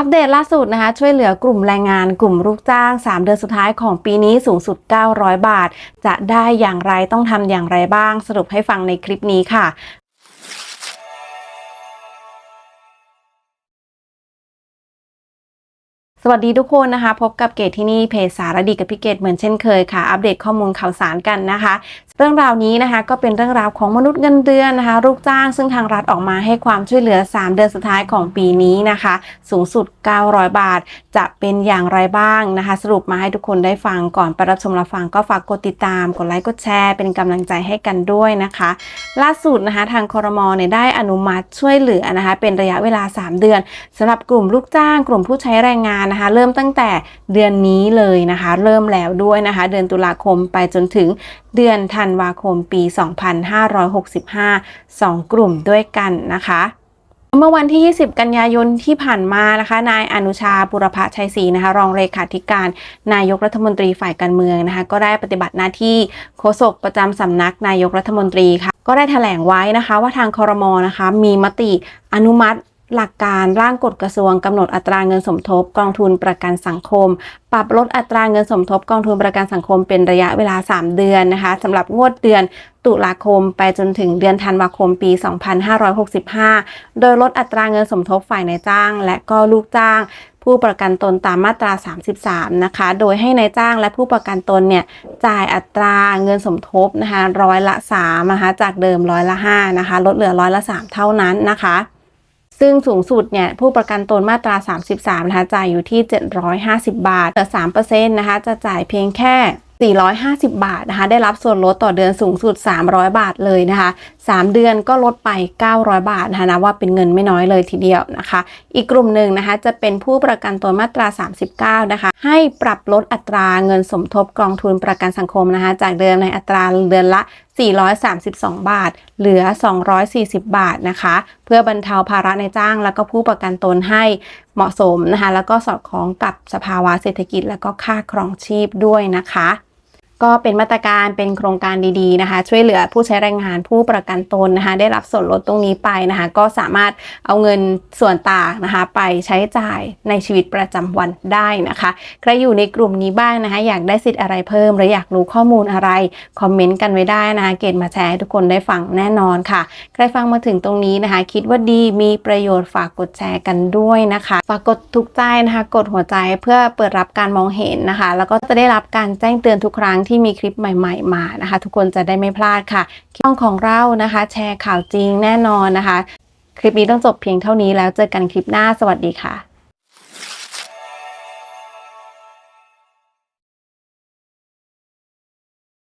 อัปเดตล่าสุดนะคะ ช่วยเหลือกลุ่มแรงงานกลุ่มลูกจ้าง 3 เดือนสุดท้ายของปีนี้สูงสุด 900 บาท จะได้อย่างไรต้องทำอย่างไรบ้าง สรุปให้ฟังในคลิปนี้ค่ะ สวัสดีทุกคนนะคะ พบกับเกตที่นี่เพจสารดีกับพี่เกตเหมือนเช่นเคยค่ะ อัปเดตข้อมูลข่าวสารกันนะคะ เรื่องราวนี้นะคะก็เป็นเรื่องราวของมนุษย์เงินเดือนนะคะลูกจ้างซึ่งทางรัฐออกมาให้ความช่วยเหลือ 3 เดือนสุดท้ายของปีนี้นะคะ สูงสุด 900 บาท จะเป็นอย่างไรบ้างนะคะ สรุปมาให้ทุกคนได้ฟังก่อนไปรับชมรับฟังก็ฝากกดติดตาม กดไลค์กดแชร์เป็นกำลังใจให้กันด้วยนะคะ ล่าสุดนะคะทางคอรมอเนี่ยได้อนุมัติช่วยเหลือนะคะเป็นระยะเวลา 3 เดือนสำหรับกลุ่มลูกจ้าง กลุ่มผู้ใช้แรงงานนะคะ เริ่มตั้งแต่เดือนนี้เลยนะคะ เริ่มแล้วด้วยนะคะ เดือนตุลาคมไปจนถึงเดือนธันวาคมปี 2565 2 กลุ่มด้วยกันนะคะเมื่อวันที่ 20 กันยายนที่ผ่านมานะคะ นายอนุชาบุรพชัยศรีนะคะ รองเลขาธิการ นายกรัฐมนตรีฝ่ายการเมืองนะคะ ก็ได้ปฏิบัติหน้าที่โฆษกประจำสำนักนายกรัฐมนตรีค่ะ ก็ได้แถลงไว้นะคะ ว่าทางคอรมอนะคะ มีมติอนุมัติ หลักการร่างกฎกระทรวงกำหนดอัตราเงินสมทบกองทุนประกันสังคม ปรับลดอัตราเงินสมทบกองทุนประกันสังคมเป็นระยะเวลา 3 เดือนนะคะสำหรับงวดเดือนตุลาคมไปจนถึงเดือนธันวาคมปี 2565 โดยลดอัตราเงินสมทบฝ่ายนายจ้าง และก็ลูกจ้าง ผู้ประกันตนตามมาตรา 33 นะคะ โดยให้นายจ้างและผู้ประกันตนเนี่ยจ่ายอัตราเงินสมทบนะคะร้อยละ3นะคะจากเดิมร้อยละ5นะคะลดเหลือร้อยละ 3 เท่านั้นนะคะ ซึ่งสูงสุดเนี่ยผู้ประกันตนมาตรา 33 นะคะจ่ายอยู่ที่ 750 บาทแต่3%นะคะจะจ่ายเพียงแค่ 450 บาทนะคะได้รับส่วนลดต่อเดือนสูงสุด 300 บาทเลยนะคะ3 เดือนก็ลดไป 900 บาทนะคะนะว่าเป็นเงินไม่น้อยเลยทีเดียวนะคะ อีกกลุ่มหนึ่งนะคะจะเป็นผู้ประกันตนมาตรา 39 นะคะ ให้ปรับลดอัตราเงินสมทบกองทุนประกันสังคมนะคะ จากเดิมในอัตราเดือนละ 432 บาท เหลือ 240 บาทนะคะ เพื่อบรรเทาภาระในจ้าง แล้วก็ผู้ประกันตนให้เหมาะสมนะคะ แล้วก็สอดคล้องกับสภาวะเศรษฐกิจ แล้วก็ค่าครองชีพด้วยนะคะ ก็เป็นมาตรการเป็นโครงการดีๆนะคะ ช่วยเหลือผู้ใช้แรงงานผู้ประกันตนนะคะ ได้รับส่วนลดตรงนี้ไปนะคะ ก็สามารถเอาเงินส่วนต่างนะคะ ไปใช้จ่ายในชีวิตประจำวันได้นะคะใครอยู่ในกลุ่มนี้บ้างนะคะ อยากได้สิทธิ์อะไรเพิ่ม หรืออยากรู้ข้อมูลอะไร คอมเมนต์กันไว้ได้นะคะเกณฑ์มาแชร์ให้ทุกคนได้ฟังแน่นอนค่ะ ใครฟังมาถึงตรงนี้นะคะ คิดว่าดีมีประโยชน์ฝากกดแชร์กันด้วยนะคะ ฝากกดทุกใจนะคะ กดหัวใจเพื่อเปิดรับการมองเห็นนะคะ แล้วก็จะได้รับการแจ้งเตือนทุกครั้งที่มีคลิปใหม่ ๆ มานะคะ ทุกคนจะได้ไม่พลาดค่ะ ช่องของเรานะคะ แชร์ข่าวจริงแน่นอนนะคะ คลิปนี้ต้องจบเพียงเท่านี้แล้วเจอกันคลิปหน้าสวัสดีค่ะ